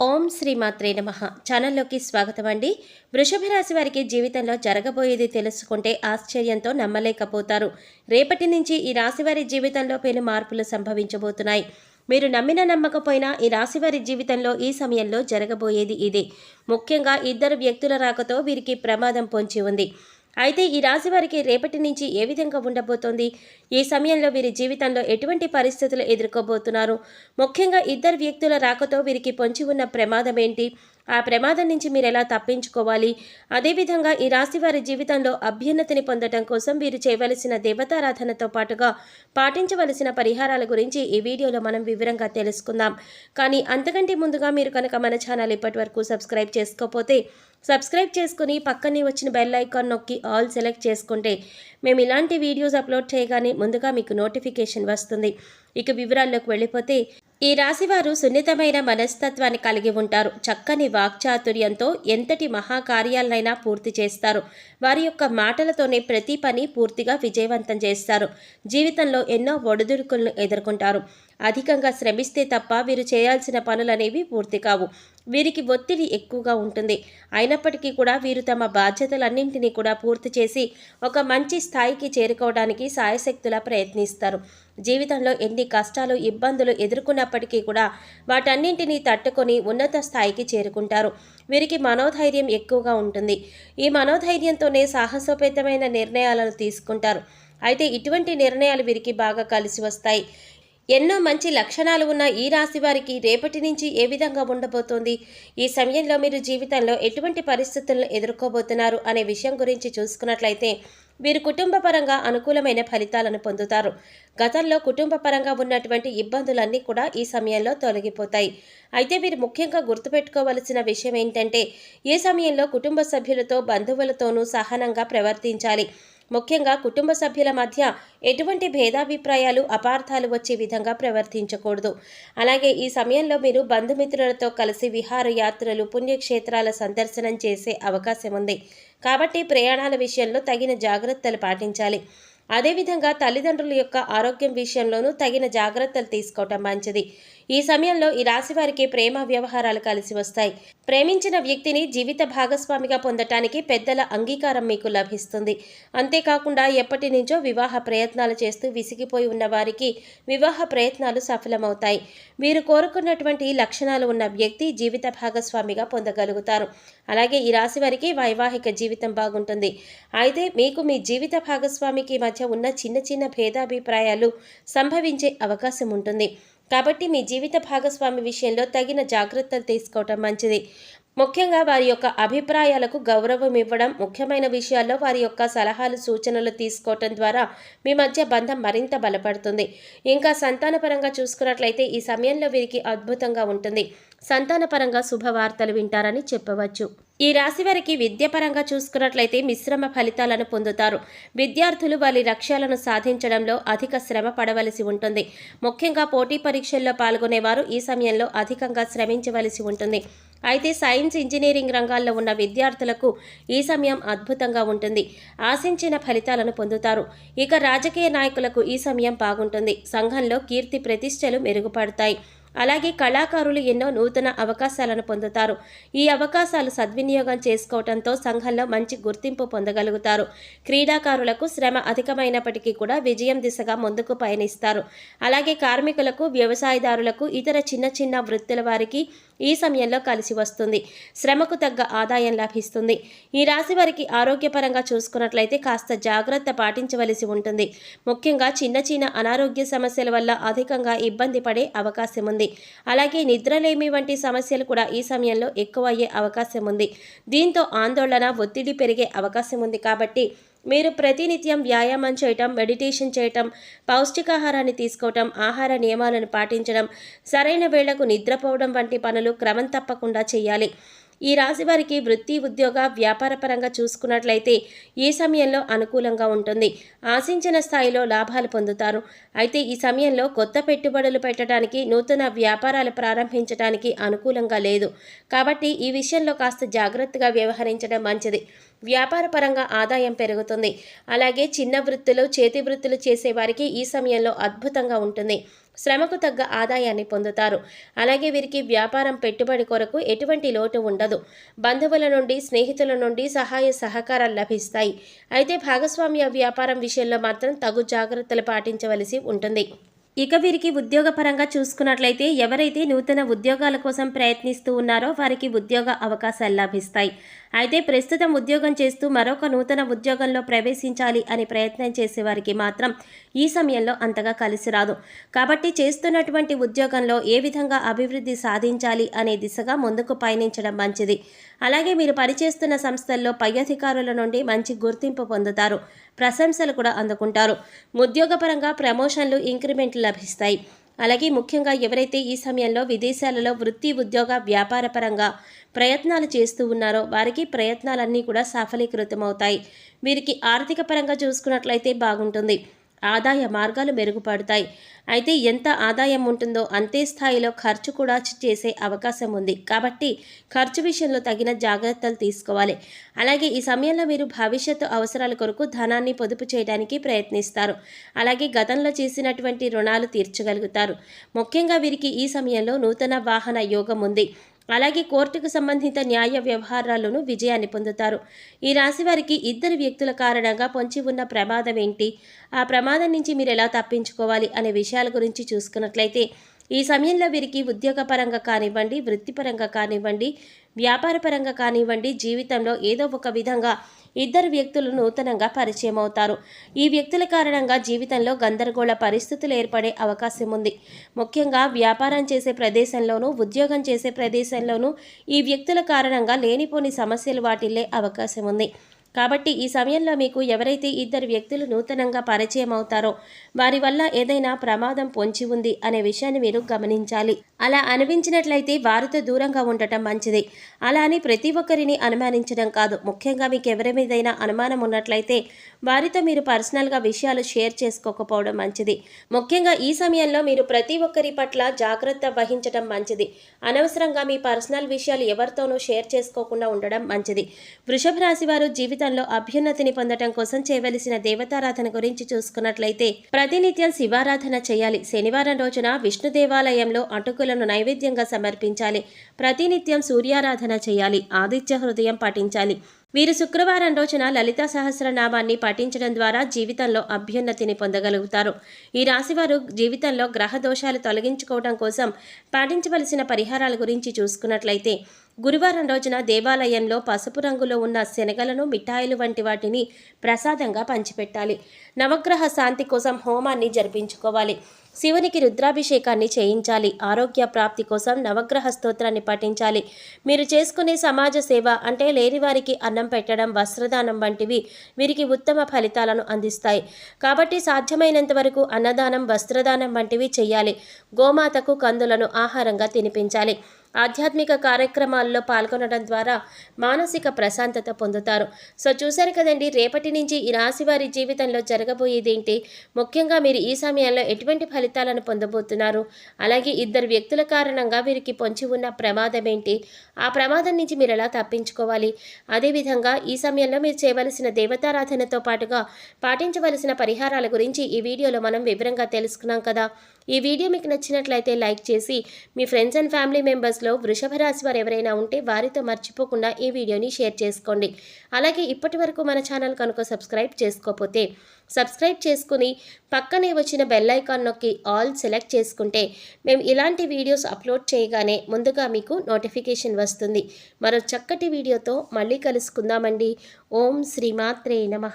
ఓం శ్రీ మాత్రే నమ. ఛానల్లోకి స్వాగతం అండి వృషభ రాశి వారికి జీవితంలో జరగబోయేది తెలుసుకుంటే ఆశ్చర్యంతో నమ్మలేకపోతారు. రేపటి నుంచి ఈ రాశివారి జీవితంలో పెను మార్పులు సంభవించబోతున్నాయి. మీరు నమ్మిన నమ్మకపోయినా ఈ రాశి వారి జీవితంలో ఈ సమయంలో జరగబోయేది ఇదే. ముఖ్యంగా ఇద్దరు వ్యక్తుల రాకతో వీరికి ప్రమాదం పొంచి ఉంది. అయితే ఈ రాశి వారికి రేపటి నుంచి ఏ విధంగా ఉండబోతోంది? ఈ సమయంలో వీరి జీవితంలో ఎటువంటి పరిస్థితులు ఎదుర్కోబోతున్నారు? ముఖ్యంగా ఇద్దరు వ్యక్తుల రాకతో వీరికి పొంచి ఉన్న ప్రమాదం ఏంటి? ఆ ప్రమాదం నుంచి మీరు ఎలా తప్పించుకోవాలి? అదేవిధంగా ఈ రాశి వారి జీవితంలో అభ్యున్నతిని పొందడం కోసం వీరు చేయవలసిన దేవతారాధనతో పాటుగా పాటించవలసిన పరిహారాల గురించి ఈ వీడియోలో మనం వివరంగా తెలుసుకుందాం. కానీ అంతకంటే ముందుగా మీరు కనుక మన ఛానల్ ఇప్పటి వరకు సబ్స్క్రైబ్ చేసుకోకపోతే సబ్స్క్రైబ్ చేసుకుని పక్కనే వచ్చిన బెల్ ఐకాన్ నొక్కి ఆల్ సెలెక్ట్ చేసుకుంటే మేము ఇలాంటి వీడియోస్ అప్లోడ్ చేయగానే ముందుగా మీకు నోటిఫికేషన్ వస్తుంది. ఇక వివరాల్లోకి వెళ్ళిపోతే ఈ రాశివారు సున్నితమైన మనస్తత్వాన్ని కలిగి ఉంటారు. చక్కని వాక్చాతుర్యంతో ఎంతటి మహాకార్యాలనైనా పూర్తి చేస్తారు. వారి యొక్క మాటలతోనే ప్రతి పని పూర్తిగా విజయవంతం చేస్తారు. జీవితంలో ఎన్నో ఒడిదుడుకులను ఎదుర్కొంటారు. అధికంగా శ్రమిస్తే తప్ప వీరు చేయాల్సిన పనులనేవి పూర్తి కావు. వీరికి ఒత్తిడి ఎక్కువగా ఉంటుంది. అయినప్పటికీ కూడా వీరు తమ బాధ్యతలన్నింటినీ కూడా పూర్తి చేసి ఒక మంచి స్థాయికి చేరుకోవడానికి సాయశక్తులా ప్రయత్నిస్తారు. జీవితంలో ఎన్ని కష్టాలు ఇబ్బందులు ఎదుర్కొన్నప్పటికీ కూడా వాటన్నింటినీ తట్టుకొని ఉన్నత స్థాయికి చేరుకుంటారు. వీరికి మనోధైర్యం ఎక్కువగా ఉంటుంది. ఈ మనోధైర్యంతోనే సాహసోపేతమైన నిర్ణయాలను తీసుకుంటారు. అయితే ఇటువంటి నిర్ణయాలు వీరికి బాగా కలిసి వస్తాయి. ఎన్నో మంచి లక్షణాలు ఉన్న ఈ రాశి వారికి రేపటి నుంచి ఏ విధంగా ఉండబోతోంది? ఈ సమయంలో మీరు జీవితంలో ఎటువంటి పరిస్థితులను ఎదుర్కోబోతున్నారు అనే విషయం గురించి చూసుకున్నట్లయితే వీరు కుటుంబ పరంగా అనుకూలమైన ఫలితాలను పొందుతారు. గతంలో కుటుంబ పరంగా ఉన్నటువంటి ఇబ్బందులన్నీ కూడా ఈ సమయంలో తొలగిపోతాయి. అయితే వీరు ముఖ్యంగా గుర్తుపెట్టుకోవలసిన విషయం ఏంటంటే ఈ సమయంలో కుటుంబ సభ్యులతో బంధువులతోనూ సహనంగా ప్రవర్తించాలి. ముఖ్యంగా కుటుంబ సభ్యుల మధ్య ఎటువంటి భేదాభిప్రాయాలు అపార్థాలు వచ్చే విధంగా ప్రవర్తించకూడదు. అలాగే ఈ సమయంలో మీరు బంధుమిత్రులతో కలిసి విహారయాత్రలు పుణ్యక్షేత్రాల సందర్శనం చేసే అవకాశం ఉంది కాబట్టి ప్రయాణాల విషయంలో తగిన జాగ్రత్తలు పాటించాలి. అదేవిధంగా తల్లిదండ్రుల యొక్క ఆరోగ్యం విషయంలోనూ తగిన జాగ్రత్తలు తీసుకోవటం మంచిది. ఈ సమయంలో ఈ రాశి వారికి ప్రేమ వ్యవహారాలు కలిసి వస్తాయి. ప్రేమించిన వ్యక్తిని జీవిత భాగస్వామిగా పొందటానికి పెద్దల అంగీకారం మీకు లభిస్తుంది. అంతేకాకుండా ఎప్పటి నుంచో వివాహ ప్రయత్నాలు చేస్తూ విసిగిపోయి ఉన్న వారికి వివాహ ప్రయత్నాలు సఫలమవుతాయి. మీరు కోరుకున్నటువంటి లక్షణాలు ఉన్న వ్యక్తి జీవిత భాగస్వామిగా పొందగలుగుతారు. అలాగే ఈ రాశి వారికి వైవాహిక జీవితం బాగుంటుంది. అయితే మీకు మీ జీవిత భాగస్వామికి మధ్య ఉన్న చిన్న చిన్న భేదాభిప్రాయాలు సంభవించే అవకాశం ఉంటుంది. కాబట్టి మీ జీవిత భాగస్వామి విషయంలో తగిన జాగ్రత్తలు తీసుకోవటం మంచిది. ముఖ్యంగా వారి యొక్క అభిప్రాయాలకు గౌరవం ఇవ్వడం ముఖ్యమైన విషయాల్లో వారి యొక్క సలహాలు సూచనలు తీసుకోవటం ద్వారా మీ మధ్య బంధం మరింత బలపడుతుంది. ఇంకా సంతానపరంగా చూసుకున్నట్లయితే ఈ సమయంలో వీరికి అద్భుతంగా ఉంటుంది. సంతానపరంగా శుభవార్తలు వింటారని చెప్పవచ్చు. ఈ రాశి వారికి విద్యపరంగా చూసుకున్నట్లయితే మిశ్రమ ఫలితాలను పొందుతారు. విద్యార్థులు వారి లక్ష్యాలను సాధించడంలో అధిక శ్రమ పడవలసి ఉంటుంది. ముఖ్యంగా పోటీ పరీక్షల్లో పాల్గొనేవారు ఈ సమయంలో అధికంగా శ్రమించవలసి ఉంటుంది. అయితే సైన్స్ ఇంజనీరింగ్ రంగాల్లో ఉన్న విద్యార్థులకు ఈ సమయం అద్భుతంగా ఉంటుంది. ఆశించిన ఫలితాలను పొందుతారు. ఇక రాజకీయ నాయకులకు ఈ సమయం బాగుంటుంది. సంఘంలో కీర్తి ప్రతిష్టలు మెరుగుపడతాయి. అలాగే కళాకారులు ఎన్నో నూతన అవకాశాలను పొందుతారు. ఈ అవకాశాలు సద్వినియోగం చేసుకోవడంతో సంఘంలో మంచి గుర్తింపు పొందగలుగుతారు. క్రీడాకారులకు శ్రమ అధికమైనప్పటికీ కూడా విజయం దిశగా ముందుకు పయనిస్తారు. అలాగే కార్మికులకు వ్యవసాయదారులకు ఇతర చిన్న చిన్న వృత్తుల వారికి ఈ సమయంలో కలిసి వస్తుంది. శ్రమకు తగ్గ ఆదాయం లభిస్తుంది. ఈ రాశి వారికి ఆరోగ్యపరంగా చూసుకున్నట్లయితే కాస్త జాగ్రత్త పాటించవలసి ఉంటుంది. ముఖ్యంగా చిన్న చిన్న అనారోగ్య సమస్యల వల్ల అధికంగా ఇబ్బంది పడే అవకాశం ఉంది. అలాగే నిద్రలేమి వంటి సమస్యలు కూడా ఈ సమయంలో ఎక్కువ అయ్యే అవకాశం ఉంది. దీంతో ఆందోళన ఒత్తిడి పెరిగే అవకాశం ఉంది కాబట్టి మీరు ప్రతినిత్యం వ్యాయామం చేయటం మెడిటేషన్ చేయటం పౌష్టికాహారాన్ని తీసుకోవటం ఆహార నియమాలను పాటించడం సరైన వేళకు నిద్రపోవడం వంటి పనులు క్రమం తప్పకుండా చేయాలి. ఈ రాశి వారికి వృత్తి ఉద్యోగ వ్యాపారపరంగా చూసుకున్నట్లయితే ఈ సమయంలో అనుకూలంగా ఉంటుంది. ఆశించిన స్థాయిలో లాభాలు పొందుతారు. అయితే ఈ సమయంలో కొత్త పెట్టుబడులు పెట్టడానికి నూతన వ్యాపారాలు ప్రారంభించడానికి అనుకూలంగా లేదు. కాబట్టి ఈ విషయంలో కాస్త జాగ్రత్తగా వ్యవహరించడం మంచిది. వ్యాపారపరంగా ఆదాయం పెరుగుతుంది. అలాగే చిన్న వృత్తులు చేతి వృత్తులు చేసేవారికి ఈ సమయంలో అద్భుతంగా ఉంటుంది. శ్రమకు తగ్గ ఆదాయాన్ని పొందుతారు. అలాగే వీరికి వ్యాపారం పెట్టుబడి కొరకు ఎటువంటి లోటు ఉండదు. బంధువుల నుండి స్నేహితుల నుండి సహాయ సహకారాలు లభిస్తాయి. అయితే భాగస్వామ్య వ్యాపారం విషయంలో మాత్రం తగు జాగ్రత్తలు పాటించవలసి ఉంటుంది. ఇక వీరికి ఉద్యోగపరంగా చూసుకున్నట్లయితే ఎవరైతే నూతన ఉద్యోగాల కోసం ప్రయత్నిస్తూ ఉన్నారో వారికి ఉద్యోగ అవకాశాలు లభిస్తాయి. అయితే ప్రస్తుతం ఉద్యోగం చేస్తూ మరొక నూతన ఉద్యోగంలో ప్రవేశించాలి అని ప్రయత్నం చేసేవారికి మాత్రం ఈ సమయంలో అంతగా కలిసి రాదు. కాబట్టి చేస్తున్నటువంటి ఉద్యోగంలో ఏ విధంగా అభివృద్ధి సాధించాలి అనే దిశగా ముందుకు పయనించడం మంచిది. అలాగే మీరు పనిచేస్తున్న సంస్థల్లో పై అధికారుల నుండి మంచి గుర్తింపు పొందుతారు. ప్రశంసలు కూడా అందుకుంటారు. ఉద్యోగపరంగా ప్రమోషన్లు ఇంక్రిమెంట్లు లభిస్తాయి. అలాగే ముఖ్యంగా ఎవరైతే ఈ సమయంలో విదేశాలలో వృత్తి ఉద్యోగ వ్యాపారపరంగా ప్రయత్నాలు చేస్తూ ఉన్నారో వారికి ప్రయత్నాలన్నీ కూడా సఫలీకృతమవుతాయి. వీరికి ఆర్థిక పరంగా చూసుకున్నట్లయితే బాగుంటుంది. ఆదాయ మార్గాలు మెరుగుపడతాయి. అయితే ఎంత ఆదాయం ఉంటుందో అంతే స్థాయిలో ఖర్చు కూడా చేసే అవకాశం ఉంది. కాబట్టి ఖర్చు విషయంలో తగిన జాగ్రత్తలు తీసుకోవాలి. అలాగే ఈ సమయంలో మీరు భవిష్యత్తు అవసరాల కొరకు ధనాన్ని పొదుపు చేయడానికి ప్రయత్నిస్తారు. అలాగే గతంలో చేసినటువంటి రుణాలు తీర్చగలుగుతారు. ముఖ్యంగా వీరికి ఈ సమయంలో నూతన వాహన యోగం ఉంది. అలాగే కోర్టుకు సంబంధిత న్యాయ వ్యవహారాల్లోనూ విజయాన్ని పొందుతారు. ఈ రాశి వారికి ఇద్దరు వ్యక్తుల కారణంగా పొంచి ఉన్న ప్రమాదం ఏంటి? ఆ ప్రమాదం నుంచి మీరు ఎలా తప్పించుకోవాలి? అనే విషయాల గురించి చూసుకున్నట్లయితే ఈ సమయంలో వీరికి ఉద్యోగపరంగా కానివ్వండి వృత్తిపరంగా కానివ్వండి వ్యాపారపరంగా కానివ్వండి జీవితంలో ఏదో ఒక విధంగా ఇద్దరు వ్యక్తులు నూతనంగా పరిచయం అవుతారు. ఈ వ్యక్తుల కారణంగా జీవితంలో గందరగోళ పరిస్థితులు ఏర్పడే అవకాశం ఉంది. ముఖ్యంగా వ్యాపారం చేసే ప్రదేశంలోనూ ఉద్యోగం చేసే ప్రదేశంలోనూ ఈ వ్యక్తుల కారణంగా లేనిపోని సమస్యలు వాటిల్లే అవకాశం ఉంది. కాబట్టి ఈ సమయంలో మీకు ఎవరైతే ఇద్దరు వ్యక్తులు నూతనంగా పరిచయం అవుతారో వారి వల్ల ఏదైనా ప్రమాదం పొంచి ఉంది అనే విషయాన్ని మీరు గమనించాలి. అలా అనిపించినట్లయితే వారితో దూరంగా ఉండటం మంచిది. అలా అని ప్రతి ఒక్కరిని అనుమానించడం కాదు. ముఖ్యంగా మీకు ఎవరి మీదైనా అనుమానం ఉన్నట్లయితే వారితో మీరు పర్సనల్గా విషయాలు షేర్ చేసుకోకపోవడం మంచిది. ముఖ్యంగా ఈ సమయంలో మీరు ప్రతి ఒక్కరి పట్ల జాగ్రత్త వహించడం మంచిది. అనవసరంగా మీ పర్సనల్ విషయాలు ఎవరితోనూ షేర్ చేసుకోకుండా ఉండడం మంచిది. వృషభ రాశి వారు జీవితంలో అభ్యున్నతిని పొందడం కోసం చేయవలసిన దేవతారాధన గురించి చూసుకున్నట్లయితే ప్రతినిత్యం శివారాధన చేయాలి. శనివారం రోజున విష్ణు దేవాలయంలో అటుకులను నైవేద్యంగా సమర్పించాలి. ప్రతినిత్యం సూర్యారాధన చేయాలి. ఆదిత్య హృదయం పఠించాలి. వీరు శుక్రవారం రోజున లలిత సహస్రనామాన్ని పఠించడం ద్వారా జీవితంలో అభ్యున్నతిని పొందగలుగుతారు. ఈ రాశివారు జీవితంలో గ్రహ దోషాలు తొలగించుకోవడం కోసం పాటించవలసిన పరిహారాల గురించి చూసుకున్నట్లయితే గురువారం రోజున దేవాలయంలో పసుపు రంగులో ఉన్న శనగలను మిఠాయిలు వంటి వాటిని ప్రసాదంగా పంచిపెట్టాలి. నవగ్రహ శాంతి కోసం హోమాన్ని జరిపించుకోవాలి. శివునికి రుద్రాభిషేకాన్ని చేయించాలి. ఆరోగ్య ప్రాప్తి కోసం నవగ్రహ స్తోత్రాన్ని పఠించాలి. మీరు చేసుకునే సమాజ సేవ అంటే లేనివారికి అన్నం పెట్టడం వస్త్రదానం వంటివి వీరికి ఉత్తమ ఫలితాలను అందిస్తాయి. కాబట్టి సాధ్యమైనంత వరకు అన్నదానం వస్త్రదానం వంటివి చేయాలి. గోమాతకు కందులను ఆహారంగా తినిపించాలి. ఆధ్యాత్మిక కార్యక్రమాల్లో పాల్గొనడం ద్వారా మానసిక ప్రశాంతత పొందుతారు. సో చూశారు కదండి రేపటి నుంచి ఈ రాశి వారి జీవితంలో జరగబోయేది ఏంటి? ముఖ్యంగా మీరు ఈ సమయంలో ఎటువంటి ఫలితాలను పొందబోతున్నారు? అలాగే ఇద్దరు వ్యక్తుల కారణంగా వీరికి పొంచి ఉన్న ప్రమాదం ఏంటి? ఆ ప్రమాదం నుంచి మీరు ఎలా తప్పించుకోవాలి? అదేవిధంగా ఈ సమయంలో మీరు చేయవలసిన దేవతారాధనతో పాటుగా పాటించవలసిన పరిహారాల గురించి ఈ వీడియోలో మనం వివరంగా తెలుసుకున్నాం కదా. ఈ వీడియో మీకు నచ్చినట్లయితే లైక్ చేసి మీ ఫ్రెండ్స్ అండ్ ఫ్యామిలీ మెంబర్స్ మెంబర్స్లో వృషభ రాశి వారు ఎవరైనా ఉంటే వారితో మర్చిపోకుండా ఈ వీడియోని షేర్ చేసుకోండి. అలాగే ఇప్పటి వరకు మన ఛానల్ కనుక సబ్స్క్రైబ్ చేసుకోకపోతే సబ్స్క్రైబ్ చేసుకుని పక్కనే వచ్చిన బెల్ ఐకాన్ నొక్కి ఆల్ సెలెక్ట్ చేసుకుంటే మేము ఇలాంటి వీడియోస్ అప్లోడ్ చేయగానే ముందుగా మీకు నోటిఫికేషన్ వస్తుంది. మరో చక్కటి వీడియోతో మళ్ళీ కలుసుకుందామండి. ఓం శ్రీమాత్రే నమ.